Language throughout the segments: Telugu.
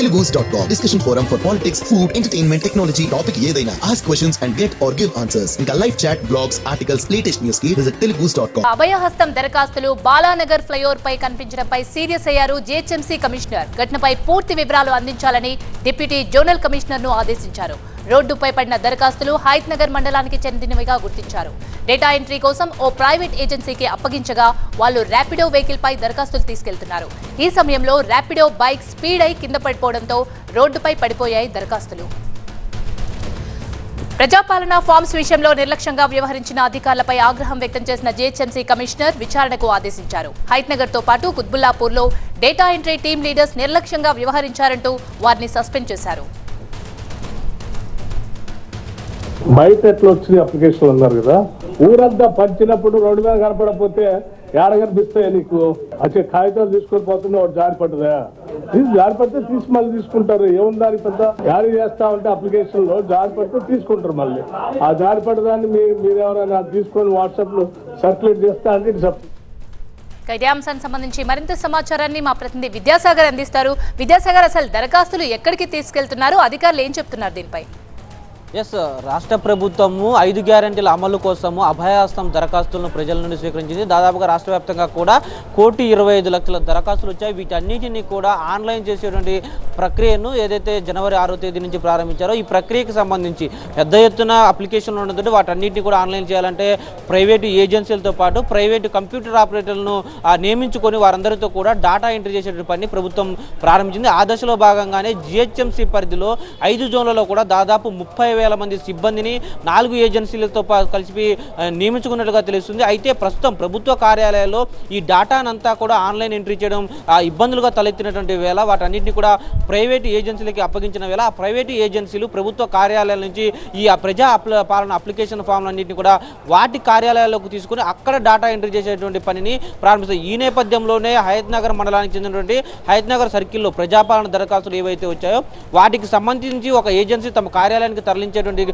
Telugus dot com discussion forum for politics food entertainment technology topic ఏదైనా. Ask questions and get or give answers ఇంకా live chat blogs articles latest న్యూస్కి visit Telugus dot com Abhayahastam దరఖాస్తులు బాలానగర్ ఫ్లైఓవర్ పై కనిపించడంపై సీరియస్ అయ్యారు జేహెచ్ఎంసీ కమిషనర్. ఘటనపై పూర్తి వివరాలు అందించాలని డిప్యూటీ జోనల్ కమిషనర్ను ఆదేశించారు. రోడ్డుపై పడిన దరఖాస్తులు హైత్ నగర్ మండలానికి చెందినవిగా గుర్తించారు. డేటా ఎంట్రీ కోసం ఓ ప్రైవేట్ ఏజెన్సీకి అప్పగించగా వాళ్ళు ర్యాపిడో వెహికల్పై దరఖాస్తులు తీసుకెళ్తున్నారు. ఈ సమయంలో ర్యాపిడో బైక్ స్పీడ్ అయి కింద పడిపోవడంతో రోడ్డుపై పడిపోయాయి దరఖాస్తులు. ప్రజాపాలన ఫార్మ్స్ విషయంలో నిర్లక్ష్యంగా వ్యవహరించిన అధికారులపై ఆగ్రహం వ్యక్తం చేసిన జీహెచ్ఎంసీ కమిషనర్ విచారణకు ఆదేశించారు. హైత్నగర్తో పాటు కుత్బుల్లాపూర్లో డేటా ఎంట్రీ టీం లీడర్స్ నిర్లక్ష్యంగా వ్యవహరించారంటూ వారిని సస్పెండ్ చేశారు. బయట ఎట్లా వచ్చినాయి అప్లికేషన్ అన్నారు కదా? ఊరంతా పంచినప్పుడు రోడ్డు మీద కనపడకపోతే ఏడ కనిపిస్తాయి నీకు? అచ్చే కాగితాలు తీసుకొని పోతున్నా వాడు జారి పడ్డదా? తీసి జారి పడితే తీసి మళ్ళీ తీసుకుంటారు. ఏముంది దాని పెద్ద? జారీ చేస్తా ఉంటే అప్లికేషన్లో జారి పడితే తీసుకుంటారు మళ్ళీ. ఆ జారి పడ్డదాన్ని మీరు మీరు ఎవరైనా తీసుకొని వాట్సాప్లో సర్క్యులేట్ చేస్తా అంటే ఇది చెప్తారు ఇదే అంశానికి సంబంధించి మరింత సమాచారాన్ని మా ప్రతినిధి విద్యాసాగర్ అందిస్తారు. విద్యాసాగర్ అసలు దరఖాస్తులు ఎక్కడికి తీసుకెళ్తున్నారు? అధికారులు ఏం చెప్తున్నారు దీనిపై? ఎస్ రాష్ట్ర ప్రభుత్వము ఐదు గ్యారంటీల అమలు కోసము అభయాస్తం దరఖాస్తులను ప్రజల నుండి స్వీకరించింది. దాదాపుగా రాష్ట్ర వ్యాప్తంగా కూడా కోటి ఇరవై ఐదు లక్షల దరఖాస్తులు వచ్చాయి. వీటన్నిటిని కూడా ఆన్లైన్ చేసేటువంటి ప్రక్రియను ఏదైతే జనవరి ఆరో తేదీ నుంచి ప్రారంభించారో ఈ ప్రక్రియకి సంబంధించి పెద్ద ఎత్తున అప్లికేషన్లు ఉండదంటే వాటన్నిటిని కూడా ఆన్లైన్ చేయాలంటే ప్రైవేటు ఏజెన్సీలతో పాటు ప్రైవేటు కంప్యూటర్ ఆపరేటర్లను నియమించుకొని వారందరితో కూడా డాటా ఎంట్రీ చేసేటువంటి పని ప్రభుత్వం ప్రారంభించింది. ఆ దశలో భాగంగానే జిహెచ్ఎంసీ పరిధిలో ఐదు జోన్లలో కూడా దాదాపు ముప్పై వేల మంది సిబ్బందిని నాలుగు ఏజెన్సీలతో కలిసి నియమించుకున్నట్లుగా తెలుస్తుంది. అయితే ప్రస్తుతం ప్రభుత్వ కార్యాలయాల్లో ఈ డాటానంతా కూడా ఆన్లైన్ ఎంట్రీ చేయడం ఇబ్బందులుగా తలెత్తినటువంటి వేళ వాటన్నిటిని కూడా ప్రైవేట్ ఏజెన్సీలకి అప్పగించిన వేళ ఆ ప్రైవేట్ ఏజెన్సీలు ప్రభుత్వ కార్యాలయాల నుంచి ఈ ప్రజా అప్ల పాలన అప్లికేషన్ ఫామ్లన్నింటినీ కూడా వాటి కార్యాలయాల్లోకి తీసుకుని అక్కడ డాటా ఎంట్రీ చేసేటువంటి పనిని ప్రారంభిస్తారు. ఈ నేపథ్యంలోనే హయత్ నగర్ మండలానికి చెందినటువంటి హయత్ నగర్ సర్కిల్లో ప్రజాపాలన దరఖాస్తులు ఏవైతే వచ్చాయో వాటికి సంబంధించి ఒక ఏజెన్సీ తమ కార్యాలయానికి తరలించి నిర్వహించేటువంటి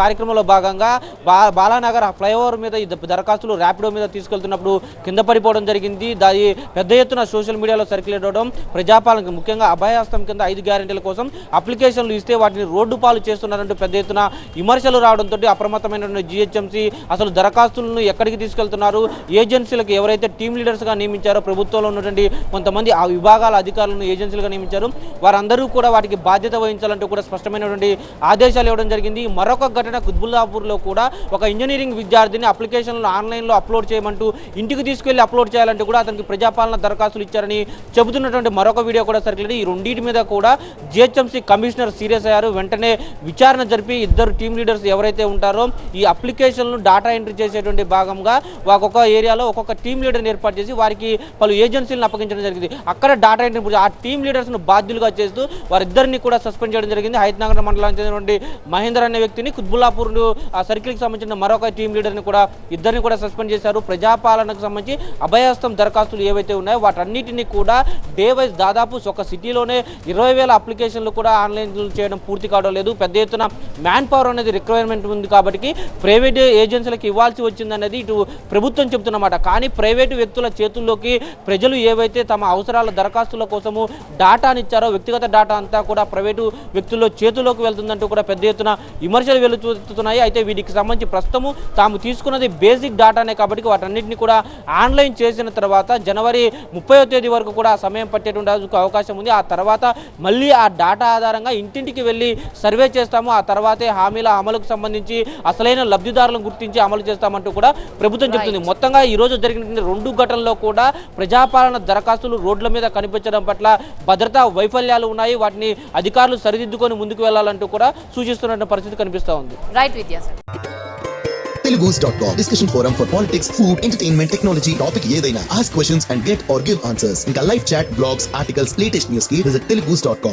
కార్యక్రమంలో భాగంగా బా బాలానగర్ ఫ్లైఓవర్ మీద ఈ దరఖాస్తులు ర్యాపిడో మీద తీసుకెళ్తున్నప్పుడు కింద పడిపోవడం జరిగింది. దాని పెద్ద ఎత్తున సోషల్ మీడియాలో సర్క్యులేట్ అవడం ప్రజాపాలన ముఖ్యంగా అభయాస్తం కింద ఐదు గ్యారెంటీల కోసం అప్లికేషన్లు ఇస్తే వాటిని రోడ్డు పాలు చేస్తున్నారంటూ పెద్ద ఎత్తున విమర్శలు రావడంతో అప్రమత్తమైనటువంటి జిహెచ్ఎంసీ అసలు దరఖాస్తులను ఎక్కడికి తీసుకెళ్తున్నారు? ఏజెన్సీలకు ఎవరైతే టీమ్ లీడర్స్గా నియమించారో ప్రభుత్వంలో ఉన్నటువంటి కొంతమంది ఆ విభాగాల అధికారులను ఏజెన్సీలుగా నియమించారు. వారందరూ కూడా వాటికి బాధ్యత వహించాలంటూ కూడా స్పష్టమైనటువంటి ఆదేశాలు ఇవ్వడం జరిగింది. మరొక ఘటన కుత్బుల్లాపూర్లో కూడా ఒక ఇంజనీరింగ్ విద్యార్థిని అప్లికేషన్లు ఆన్లైన్లో అప్లోడ్ చేయమంటూ ఇంటికి తీసుకెళ్ళి అప్లోడ్ చేయాలంటే కూడా అతనికి ప్రజాపాలన దరఖాస్తులు ఇచ్చారని చెబుతున్నటువంటి మరొక వీడియో కూడా సర్కిల్ ఈ రెండింటి మీద కూడా జిహెచ్ఎంసీ కమిషనర్ సీరియస్ అయ్యారు. వెంటనే విచారణ జరిపి ఇద్దరు టీమ్ లీడర్స్ ఎవరైతే ఉంటారో ఈ అప్లికేషన్లు డాటా ఎంట్రీ చేసేటువంటి భాగంగా ఒక్కొక్క ఏరియాలో ఒక్కొక్క టీమ్ లీడర్ని ఏర్పాటు చేసి వారికి పలు ఏజెన్సీలను అప్పగించడం జరిగింది. అక్కడ డాటా ఎంట్రీ ఆ టీమ్ లీడర్స్ను బాధ్యులుగా చేస్తూ వారిద్దరిని కూడా సస్పెండ్ చేయడం జరిగింది. హైదనగర్ మండలానికి చెందినటువంటి మహేంద్ర అనే వ్యక్తిని కుత్బుల్లాపూర్ ఆ సర్కిల్కి సంబంధించిన మరొక టీం లీడర్ని కూడా ఇద్దరిని కూడా సస్పెండ్ చేశారు. ప్రజాపాలనకు సంబంధించి అభయహస్తం దరఖాస్తులు ఏవైతే ఉన్నాయో వాటన్నిటిని కూడా డే వైజ్ దాదాపు ఒక సిటీలోనే ఇరవై వేల అప్లికేషన్లు కూడా ఆన్లైన్ చేయడం పూర్తి కావడం లేదు. పెద్ద ఎత్తున మ్యాన్ పవర్ అనేది రిక్వైర్మెంట్ ఉంది కాబట్టి ప్రైవేట్ ఏజెన్సీలకు ఇవ్వాల్సి వచ్చిందనేది ఇటు ప్రభుత్వం చెబుతున్నమాట. కానీ ప్రైవేటు వ్యక్తుల చేతుల్లోకి ప్రజలు ఏవైతే తమ అవసరాల దరఖాస్తుల కోసము డాటాని ఇచ్చారో వ్యక్తిగత డాటా అంతా కూడా ప్రైవేటు వ్యక్తుల్లో చేతుల్లోకి వెళ్తుందంటూ కూడా పెద్ద ఎత్తున విమర్శలు వెలుచుతున్నాయి అయితే వీటికి సంబంధించి ప్రస్తుతము తాము తీసుకున్నది బేసిక్ డాటానే కాబట్టి వాటన్నిటిని కూడా ఆన్లైన్ చేసిన తర్వాత జనవరి ముప్పై తేదీ వరకు కూడా సమయం పట్టేటువంటి అవకాశం ఉంది. ఆ తర్వాత మళ్ళీ ఆ డాటా ఆధారంగా ఇంటింటికి వెళ్ళి సర్వే చేస్తాము. ఆ తర్వాతే హామీల అమలుకు సంబంధించి అసలైన లబ్ధిదారులను గుర్తించి అమలు చేస్తామంటూ కూడా ప్రభుత్వం చెబుతుంది మొత్తంగా ఈ రోజు జరిగినటువంటి రెండు ఘటనల్లో కూడా ప్రజాపాలన దరఖాస్తులు రోడ్ల మీద కనిపించడం పట్ల భద్రతా వైఫల్యాలు ఉన్నాయి. వాటిని అధికారులు సరిదిద్దుకొని ముందుకు వెళ్ళాలంటూ కూడా సూచిస్తున్న పరిస్థితి కనిపిస్తూ ఉంది. Right Telugus dot com discussion forum for politics food entertainment technology topic ఏదైనా. Ask questions and get or give answers ఇంకా live chat blogs articles latest న్యూస్కి డాట్ కామ్